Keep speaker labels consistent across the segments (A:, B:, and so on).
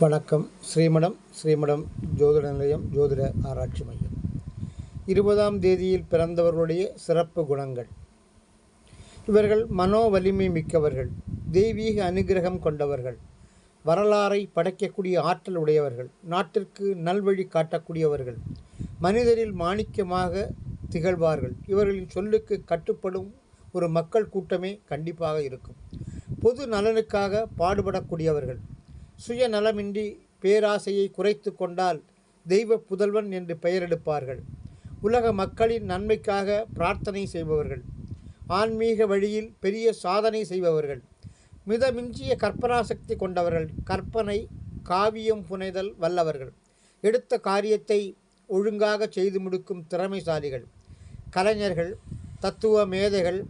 A: வணக்கம். ஸ்ரீமடம் ஸ்ரீமடம் ஜோதிட நிலையம் ஜோதிட ஆராய்ச்சி மையம். இருபதாம் தேதியில் பிறந்தவர்களுடைய சிறப்பு குணங்கள். இவர்கள் மனோ வலிமை மிக்கவர்கள் தெய்வீக அனுகிரகம் கொண்டவர்கள் வரலாறை படைக்கக்கூடிய ஆற்றல் உடையவர்கள் நாட்டிற்கு நல்வழி காட்டக்கூடியவர்கள் மனிதரில் மாணிக்கமாக திகழ்வார்கள். இவர்களின் சொல்லுக்கு கட்டுப்படும் ஒரு மக்கள் கூட்டமே கண்டிப்பாக இருக்கும். பொது நலனுக்காக பாடுபடக்கூடியவர்கள் சுயநலமின்றி பேராசையை குறைத்து கொண்டால் தெய்வ புதல்வன் என்று பெயரெடுப்பார்கள் உலக மக்களின் நன்மைக்காக பிரார்த்தனை செய்பவர்கள். ஆன்மீக வழியில் பெரிய சாதனை செய்பவர்கள். மிதமிஞ்சிய கற்பனா சக்தி கொண்டவர்கள். கற்பனை காவியம் புனைதல் வல்லவர்கள். எடுத்த காரியத்தை ஒழுங்காக செய்து முடிக்கும் திறமைசாலிகள். கலைஞர்கள் தத்துவ மேதைகள்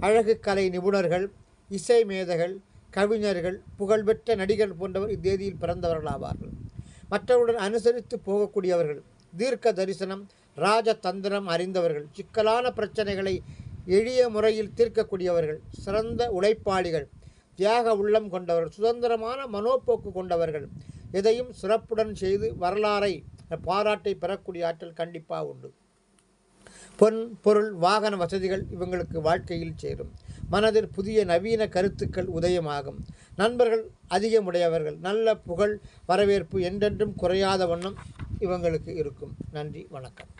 A: அழகு கலை நிபுணர்கள் இசை மேதைகள் கவிஞர்கள் புகழ்பெற்ற நடிகர் போன்றவர் இத்தேதியில் பிறந்தவர்கள் ஆவார்கள் மற்றவருடன் அனுசரித்து போகக்கூடியவர்கள் தீர்க்க தரிசனம் ராஜதந்திரம் அறிந்தவர்கள் சிக்கலான பிரச்சனைகளை எளிய முறையில் தீர்க்கக்கூடியவர்கள் சிறந்த உழைப்பாளிகள் தியாக உள்ளம் கொண்டவர்கள் சுதந்திரமான மனோப்போக்கு கொண்டவர்கள் எதையும் சிறப்புடன் செய்து வரலாறை பாராட்டை பெறக்கூடிய ஆற்றல் கண்டிப்பாக உண்டு. பொன் பொருள் வாகன வசதிகள் இவங்களுக்கு வாழ்க்கையில் சேரும். மனதில் புதிய நவீன கருத்துக்கள் உதயமாகும். நண்பர்கள் அதிகமுடையவர்கள் நல்ல புகழ் வரவேற்பு என்றென்றும் குறையாத வண்ணம் இவங்களுக்கு இருக்கும். நன்றி வணக்கம்.